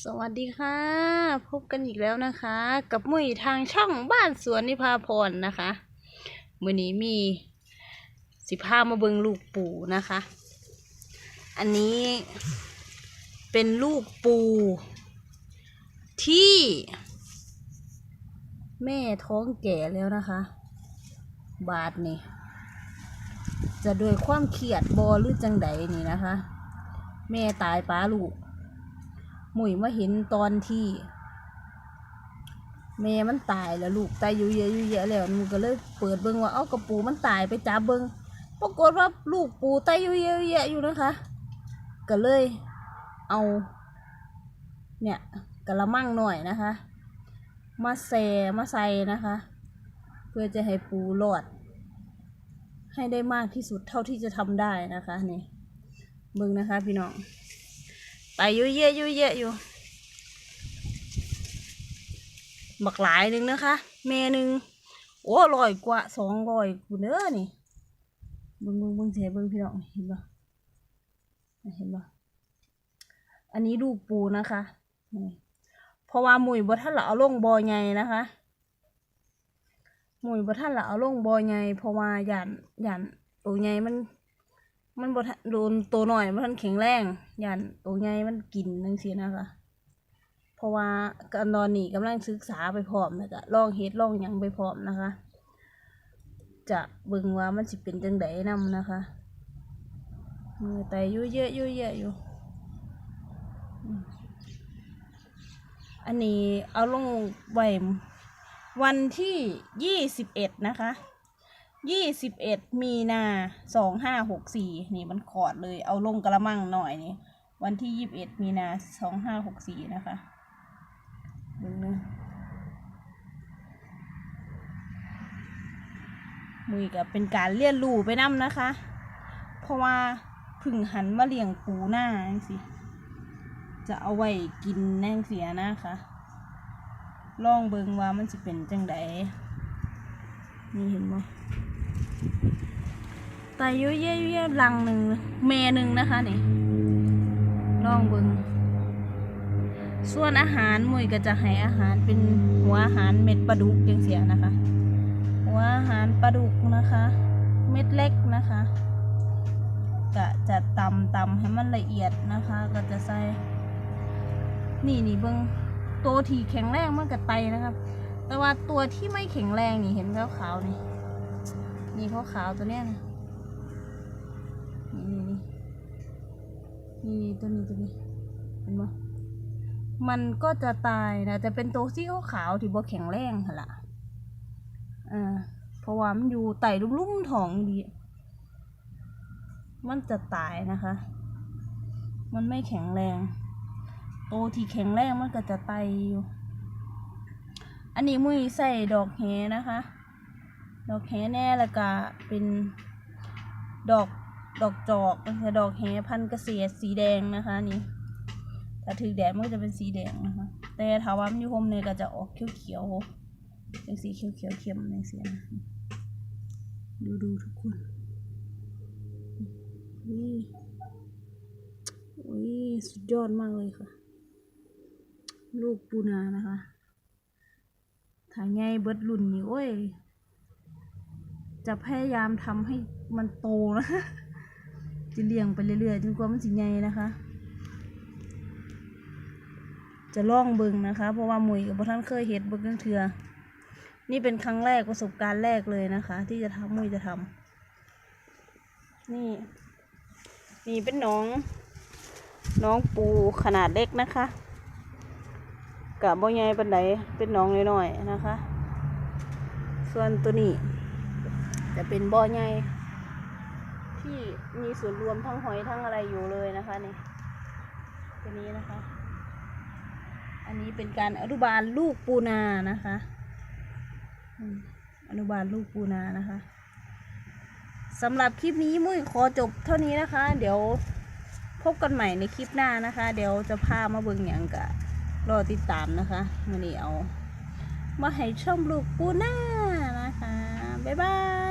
สวัสดีค่ะ พบกันอีกแล้วนะคะ กับมุ้ยทางช่องบ้านสวนนิพาพรนะคะมื่อนี้มีสิพามาเบิงลูกปูนะคะ อันนี้เป็นลูกปู ที่ แม่ท้องแก่แล้วนะคะ บาทนี่จะโดวยความเครียดบอหรือจังใดนี่นะคะ แม่ตายป้าลูก หมุยมาเห็นตอนที่แม่มันตายแล้วลูกตายอยู่เยอะอยู่เยอะแล้วมันก็เลยเปิดเบิ้งว่าเอ้ากระปูมันตายไปจับเบิ้งปรากฏว่าลูกปูตายอยู่เยอะอยู่เยอะอยู่นะคะ ก็เลยเอา เนี่ยกระมังหน่อยนะคะ มาแซ่มาใส่นะคะ เพื่อจะให้ปูรอด ให้ได้มากที่สุดเท่าที่จะทำได้นะคะนี่เบิ้งนะคะพี่น้อง ไปยุ่ยเยะยุ่ยเยะอยู่บักหลายหนึ่งนะคะ แม่หนึ่งโอ้ลอยกว่าสองร้อยกูเด้อนี่เบิ่งเบิ่งเบิ่งเสียเบิ่งพี่น้องเห็นปะเห็นปะอันนี้ลูกปูนะคะเพราะว่าหมุยบ่ท่านละเอาลงบอใหญ่นะคะหมุยบ่ท่านละเอาลงบอใหญ่เพราะว่าหยันหยันตัวใหญ่มัน มันบ่ทันโดนตัวหน่อยมันทันแข็งแรงยันตัวใหญ่มันกินนังซี่นะคะ เพราะว่ากันตอนนี้กำลังศึกษาไปพร้อมแล้วก็ลองเฮ็ดลองยังไปพร้อมนะคะ จะเบิ่งว่ามันสิเป็นจังไดนํนะคะมือแต่ยุ่ยเยอะยุ่ยเยอะอยู่ อันนี้เอาลงไว้วันที่ยี่สิบเอ็ดนะคะ ยี่สิบเอ็ดมีนาสองห้าหกสี่นี่มันขอดเลยเอาลงกระมังหน่อยนี่วันที่ยี่สิบเอ็ดมีนาสองห้าหกสี่นะคะดูนะมือกับเป็นการเรียนรู้ไปนํนะคะ เพราะว่าเพึ่งหันมาเลี้ยงปูหน้าสิจะเอาไว้กินแน่งเสียนะคะลองเบิงว่ามันจะเป็นจังไดนี่เห็นไหม ตเยอะแยะเยะลังหนึ่งเมหนึ่งนะคะนี่ลองเบิงส่วนอาหารมุยก็จะให้อาหารเป็นหัวอาหารเม็ดปลาดุกย่างเสียนะคะ หัวอาหารปลาดุกนะคะ เม็ดเล็กนะคะก็จะตำตำให้มันละเอียดนะคะ ก็จะใส่นี่นี่เบิงตัวที่แข็งแรงมันกับไตนะครับ แต่ว่าตัวที่ไม่แข็งแรงนี่เห็นขาวๆนี่นี่ขาวๆตัวเนี้ยนะ นี่ตัวนี้ตัวนี้เห็นไหมมันก็จะตายนะแต่เป็นตัวสีขาวที่บ่แข็งแรงหั่นล่ะอ่าเพราะว่ามันอยู่ไต่ลุ่มๆท้องดี มันจะตายนะคะ มันไม่แข็งแรงโตวที่แข็งแรงมันก็จะไตอยู่อันนี้มุ้ยใส่ดอกแหนะคะ ดอกแหแน่แล้วก็เป็นดอก ดอกจอกนะคะดอกแหพันธุ์เกษตรสีแดงนะคะนี่ถ้าถือแดดมันก็จะเป็นสีแดงนะคะ แต่ถ้าว่ามันอยู่ห่มเนี่ยก็จะออกเขียวเขียวๆเป็นสีเขียวเขียวๆเข้มในเสียนะดูดูทุกคนอุ้ยอุ้ยสุดยอดมากเลยค่ะ ลูกปูนานะคะถ้าใหญ่เบิร์ดรุ่นนี่โอ้ยจะพยายามทำให้มันโตนะ จะเลี้ยงไปเรื่อยๆจนกว่ามันสิใหญ่นะคะ จะล่องเบิงนะคะ เพราะว่ามุยกับท่านเคยเห็ดเบิงจั่งเถื่อนี่เป็นครั้งแรกประสบการณ์แรกเลยนะคะ ที่จะทำมุยจะทำนี่นี่เป็นน้องน้องปูขนาดเล็กนะคะกับบ่ใหญ่ปันไดเป็นน้องน้อยๆนะคะ ส่วนตัวนี้ จะเป็นบ่อใหญ่ ที่มีส่วนรวมทั้งหอยทั้งอะไรอยู่เลยนะคะนี่ตัวนี้นะคะ อันนี้เป็นการอนุบาลลูกปูนานะคะอนุบาลลูกปูนานะคะสำหรับคลิปนี้มุ้ยขอจบเท่านี้นะคะ เดี๋ยวพบกันใหม่ในคลิปหน้านะคะ เดี๋ยวจะพามาเบิ่งอย่างกะรอติดตามนะคะมื่อนี้เอา มาให้ชมลูกปูนานะคะ บ๊ายบาย